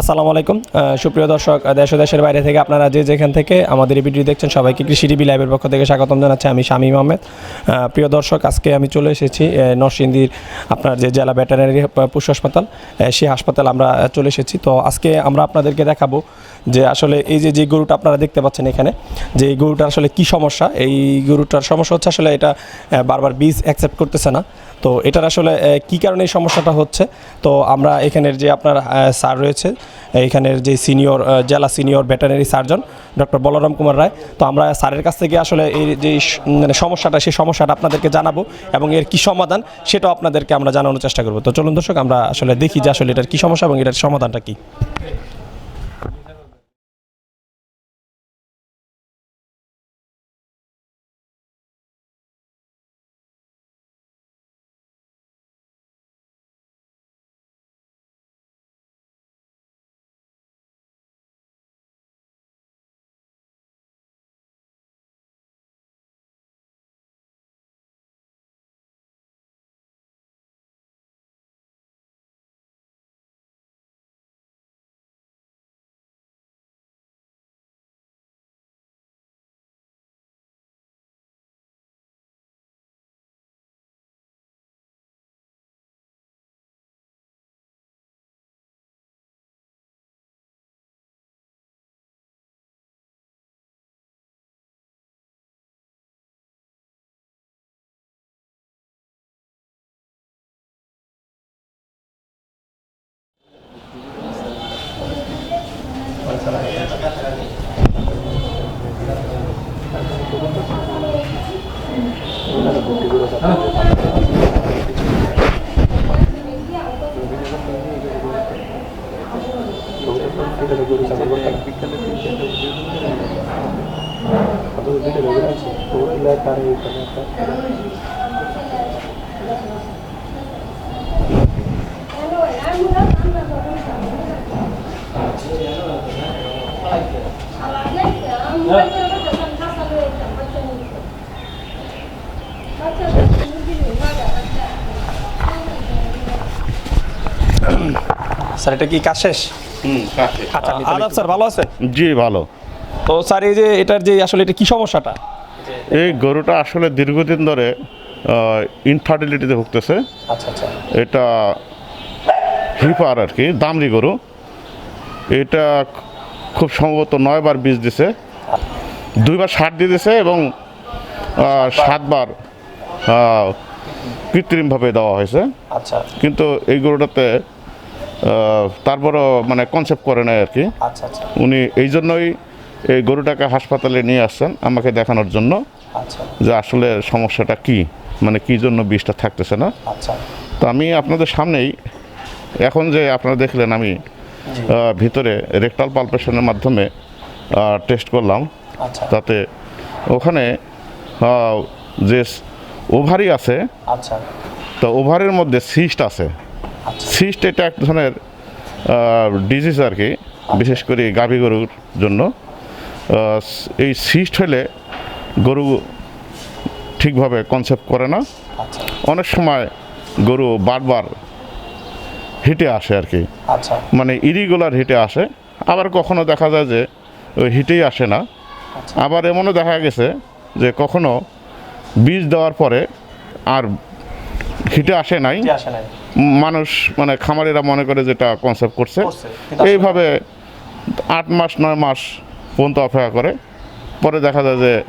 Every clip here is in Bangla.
আসসালামু আলাইকুম। সুপ্রিয় দর্শক, দেশ দেশের বাইরে থেকে আপনারা যে যেখান থেকে আমাদের এই ভিডিও দেখছেন, সবাইকে কৃষি টিভি লাইভের পক্ষ থেকে স্বাগতম জানাচ্ছি আমি শামীম আহমেদ। প্রিয় দর্শক, আজকে আমি চলে এসেছি নরসিংদীর আপনার যে জেলা ভেটেরিনারি পশু হাসপাতাল সেই হাসপাতাল আমরা চলে এসেছি। তো আজকে আমরা আপনাদেরকে দেখাবো যে আসলে এই যে যে গরুটা আপনারা দেখতে পাচ্ছেন এখানে, যে এই গরুটার আসলে কি সমস্যা? এই গরুটার সমস্যা হচ্ছে আসলে এটা বারবার বীজ অ্যাকসেপ্ট করতেছে না। তো এটার আসলে কি কারণে এই সমস্যাটা হচ্ছে? তো আমরা এখানের যে আপনার স্যার রয়েছে, এখানের যে সিনিয়র জেলা senior veterinary surgeon, doctor Balaram Kumar Roy, তো আমরা স্যারের কাছ থেকে আসলে এই যে মানে সমস্যাটা, সেই সমস্যাটা আপনাদেরকে জানাব এবং এর কি সমাধান সেটাও আপনাদেরকে আমরা জানানোর চেষ্টা করব। তো চলুন দর্শক, আমরা আসলে দেখি যে আসলে এটার কি সমস্যা এবং এটার সমাধানটা কি। বিকালে তিনটে আছে ওগুলো তার এই স্যার এটা কি কাজ শেষ? আচ্ছা আদাব স্যার ভালো আছেন? জি ভালো। তো স্যার এই যে এটার যে আসলে এটা কি সমস্যাটা? এই গরুটা আসলে দীর্ঘদিন ধরে ইনফার্টিলিটিতে ভুগতেছে। আচ্ছা আচ্ছা। এটা হিপার আর কি দামরি গরু। এটা খুব সম্ভবত নয়বার বীজ দিছে। দুইবার সার দিয়ে দিছে এবং সাতবার কৃত্রিমভাবে দেওয়া হয়েছে। আচ্ছা। কিন্তু এই গরুটাতে তারপরও মানে কনসেপ্ট করে নেয় আর কি উনি এই জন্যই এই গরুটাকে হাসপাতালে নিয়ে আসছেন আমাকে দেখানোর জন্য আচ্ছা। যে আসলে সমস্যাটা কি মানে কি জন্য বিষটা থাকতেছে না। আচ্ছা। তো আমি আপনাদের সামনেই এখন যে আপনারা দেখলেন আমি ভিতরে রেকটাল পালপেশনের মাধ্যমে টেস্ট করলাম। আচ্ছা। তাতে ওখানে যে ওভারি আছে তো ওভারের মধ্যে সিস্ট আছে। সিস্ট এটা এক ধরনের ডিজিজ আর কি বিশেষ করে গাভী গরুর জন্য এই সিস্ট হলে গরু ঠিকভাবে কনসেপ্ট করে না। আচ্ছা। অনেক সময় গরু বারবার হিটে আসে আর কি। আচ্ছা। মানে ইরিগুলার হিটে আসে। আবার কখনো দেখা যায় যে ওই হিটেই আসে না। আবার এমনও দেখা গেছে যে কখনো বীজ দেওয়ার পরে আর হিটে আসে নাই। মানুষ মানে খামারিরা মনে করে যেটা কনসেপ্ট করছে। এইভাবে আট মাস নয় মাস পর্যন্ত অপেক্ষা করে। পরে দেখা যায় যে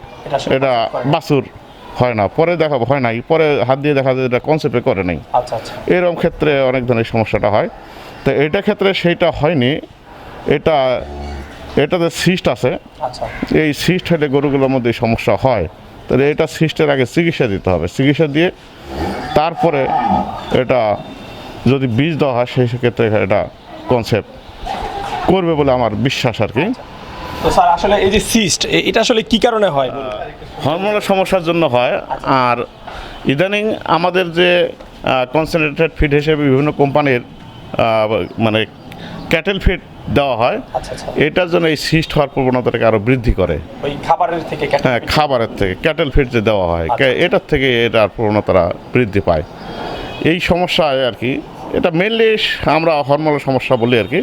এটা। বাছুর হয় না। পরে দেখা হয় নাই। পরে হাত দিয়ে দেখা যায় এটা কনসেপ্টে করে নাই। আচ্ছা আচ্ছা। এরকম ক্ষেত্রে অনেক ধরনের সমস্যাটা হয়। তো এটা ক্ষেত্রে সেইটা হয়নি। এটা এটাতে সিস্ট আছে। আচ্ছা। এই সিস্ট হলে গরুগুলোর মধ্যে সমস্যা হয়। তাহলে এটা সিস্টের আগে চিকিৎসা দিতে হবে। চিকিৎসা দিয়ে তারপরে এটা যদি বীজ দেওয়া হয় সেই ক্ষেত্রে এটা কনসেপ্ট করবে বলে আমার বিশ্বাস আর কি। তো স্যার আসলে এই যে সিস্ট এটা আসলে কি কারণে হয়? হরমোনাল সমস্যার জন্য হয়। আর ইদানিং আমাদের যে কনসেন্ট্রেটেড ফিড হিসেবে বিভিন্ন কোম্পানির মানে ক্যাটেল ফিড দেওয়া হয়। আচ্ছা আচ্ছা। এটার জন্য এই সিস্ট হওয়ার প্রবণতাটাকে আরও বৃদ্ধি করে। খাবারের থেকে হ্যাঁ খাবারের থেকে ক্যাটেল ফিড যে দেওয়া হয় এটার থেকে এটার প্রবণতাটা বৃদ্ধি পায়। এই সমস্যায় আর কি এটা মেনলি আমরা হরমোনাল সমস্যা বলি আর কি।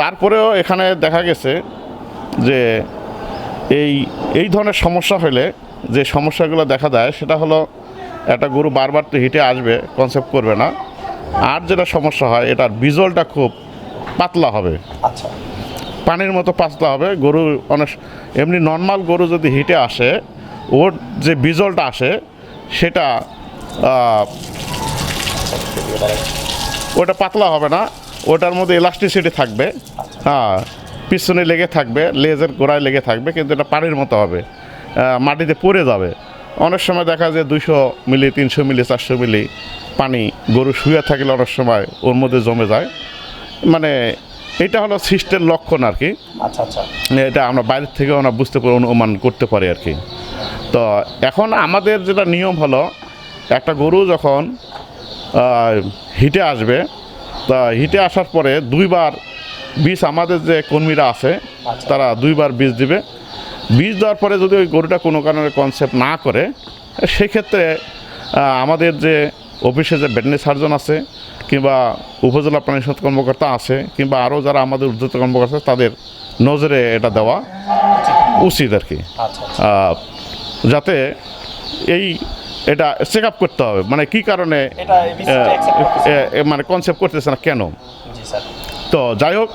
তারপরেও এখানে দেখা গেছে যে এই এই ধরনের সমস্যা হলে যে সমস্যাগুলো দেখা দেয় সেটা হলো একটা গরু বারবার তো হিটে আসবে কনসেপ্ট করবে না। আর যেটা সমস্যা হয় এটার বিজলটা খুব পাতলা হবে। আচ্ছা। পানির মতো পাতলা হবে। গরু অনেক এমনি নর্মাল গরু যদি হিটে আসে ওর যে বিজলটা আসে সেটা ওটা পাতলা হবে না। ওটার মধ্যে ইলাস্টিসিটি থাকবে। হ্যাঁ পিছনে লেগে থাকবে লেজের গোড়ায় লেগে থাকবে কিন্তু এটা পানির মতো হবে। মাটিতে পড়ে যাবে। অনেক সময় দেখা যায় দুইশো মিলি তিনশো মিলি চারশো মিলি পানি গরু শুয়ে থাকলে অনেক সময় ওর মধ্যে জমে যায়। মানে এটা হলো সিস্টের লক্ষণ আর কি। আচ্ছা আচ্ছা। এটা আমরা বাইরের থেকে আমরা বুঝতে পারি অনুমান করতে পারি আর কি। তো এখন আমাদের যেটা নিয়ম হলো একটা গরু যখন হিটে আসবে তা হিটে আসার পরে দুইবার বীজ আমাদের যে কর্মীরা আছে তারা দুইবার বীজ দিবে। বীজ দেওয়ার পরে যদি ওই গরুটা কোনো কারণে কনসেপ্ট না করে সেক্ষেত্রে আমাদের যে অফিসে যে ভেটেনারি সার্জন আছে কিংবা উপজেলা প্রাণী সম্পদ কর্মকর্তা আছে কিংবা আরও যারা আমাদের উদ্যোক্তা কর্মকর্তা তাদের নজরে এটা দেওয়া উচিত আর কি। আচ্ছা যাতে এই এটা চেক আপ করতে হবে। মানে কি কারণে মানে কনসেপ্ট করতেছে না কেন? তো যাই হোক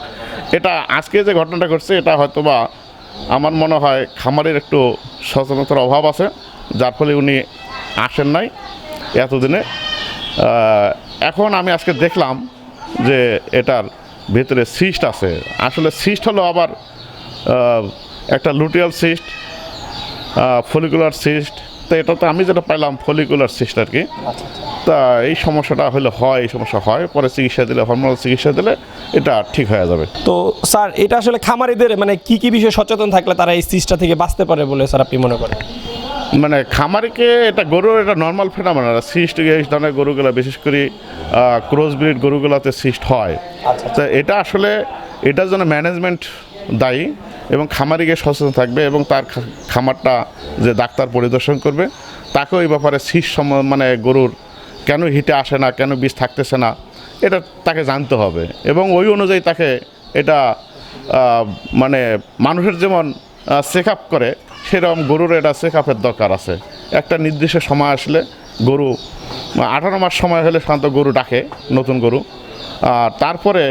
এটা আজকে যে ঘটনাটা ঘটছে এটা হয়তো বা আমার মনে হয় খামারের একটু সচেতনতার অভাব আছে যার ফলে উনি আসেন নাই এতদিনে। এখন আমি আজকে দেখলাম যে এটার ভেতরে সিস্ট আছে। আসলে সিস্ট হলো আবার একটা লুটিয়াল সিস্ট ফলিকুলার সিস্ট। তো এটাতে আমি যেটা পাইলাম ফলিকুলার সিস্ট আর কি। আচ্ছা আচ্ছা। তা এই সমস্যাটা হলে হয় এই সমস্যা হয় পরে চিকিৎসা দিলে হরমোনাল চিকিৎসা দিলে এটা ঠিক হয়ে যাবে। তো স্যার এটা আসলে খামারিদের মানে কি কি বিষয়ে সচেতন থাকলে তারা এই সিস্টটা থেকে বাঁচতে পারে বলে স্যার আপনি মনে করেন? মানে খামারিকে এটা গরুর এটা নর্মাল ফেনামেনা সিস্ট এই ধরনের গরুগুলো বিশেষ করে ক্রস ব্রিড গরুগুলোতে সিস্ট হয়। আচ্ছা তো এটা আসলে এটার জন্য ম্যানেজমেন্ট দায়ী এবং খামারিকে সচেতন থাকবে এবং তার খামারটা যে ডাক্তার পরিদর্শন করবে তাকেও এই ব্যাপারে সিস্ট সম মানে গরুর কেন হিটে আসে না কেন বীজ থাকতেছে না এটা তাকে জানতে হবে। এবং ওই অনুযায়ী তাকে এটা মানে মানুষের যেমন চেক আপ করে সেরকম গরুর এটা চেক আপের দরকার আছে। একটা নির্দিষ্ট সময় আসলে গরু আঠারো মাস সময় হলে সাধারণত গরু ডাকে নতুন গরু। আর তারপরে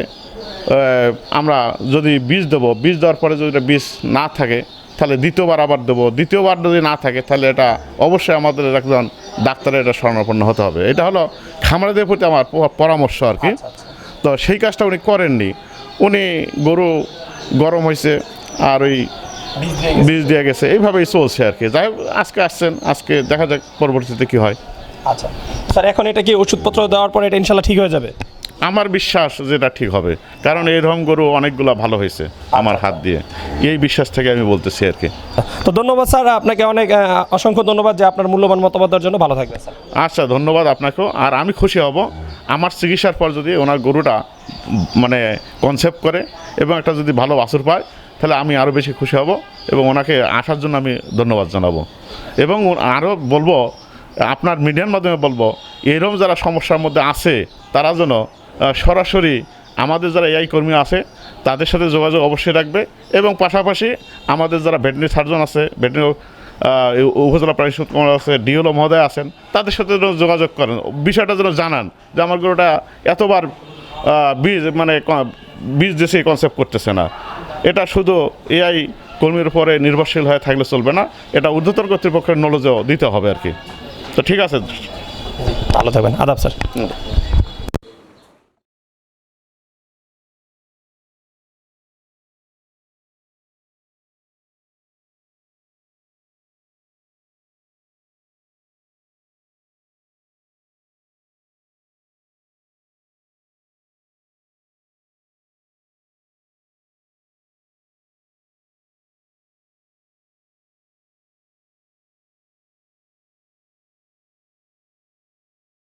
আমরা যদি বীজ দেবো বীজ দেওয়ার পরে যদি এটা বীজ না থাকে তাহলে দ্বিতীয়বার আবার দেবো। দ্বিতীয়বার যদি না থাকে তাহলে এটা অবশ্যই আমাদের একজন ডাক্তারের এটা স্বর্ণাপন্ন হতে হবে। এটা হলো খামারিদের প্রতি আমার পরামর্শ আর কি। তো সেই কাজটা উনি করেননি। উনি গরু গরম হয়েছে আর ওই বীজ দিয়ে গেছে। এইভাবেই চলছে আর কি। যাই হোক আজকে আসছেন আজকে দেখা যাক পরবর্তীতে কি হয়। আচ্ছা। স্যার এখন এটা কি ওষুধপত্র দেওয়ার পরে এটা ইনশাল্লাহ ঠিক হয়ে যাবে? আমার বিশ্বাস যেটা ঠিক হবে। কারণ এই রকম গরু অনেকগুলো ভালো হয়েছে আমার হাত দিয়ে। এই বিশ্বাস থেকে আমি বলতেছি আর কি। তো ধন্যবাদ স্যার আপনাকে অনেক অসংখ্য ধন্যবাদ যে আপনার মূল্যবান মতামত দেওয়ার জন্য। ভালো থাকবেন স্যার। আচ্ছা ধন্যবাদ আপনাকেও। আর আমি খুশি হব। আমার চিকিৎসার পর যদি ওনার গরুটা মানে কনসেপ্ট করে এবং একটা যদি ভালো বাছুর পায় তাহলে আমি আরও বেশি খুশি হব এবং ওনাকে আসার জন্য আমি ধন্যবাদ জানাব। এবং আরও বলব, আপনার মিডিয়ার মাধ্যমে বলব এরকম যারা সমস্যার মধ্যে আছে, তারা যেন সরাসরি আমাদের যারা এআই কর্মী আছে, তাদের সাথে যোগাযোগ অবশ্যই রাখবে এবং পাশাপাশি আমাদের যারা ভেটেনারি সার্জন আছে ভেটেনারি উপজেলা প্রাণী সম্পদ আছে, ডিওলো মহোদয় আছেন, তাদের সাথে যেন যোগাযোগ করেন। বিষয়টা যেন জানান যে আমার গরুটা এতবার বীজ মানে বীজ দেশে কনসেপ্ট করতেছে না। এটা শুধু এআই কর্মীর উপরে নির্ভরশীল হয়ে থাকলে চলবে না এটা ঊর্ধ্বতর কর্তৃপক্ষের নলেজও দিতে হবে আর কি। তো ঠিক আছে। ভালো থাকবেন। আদাব স্যার।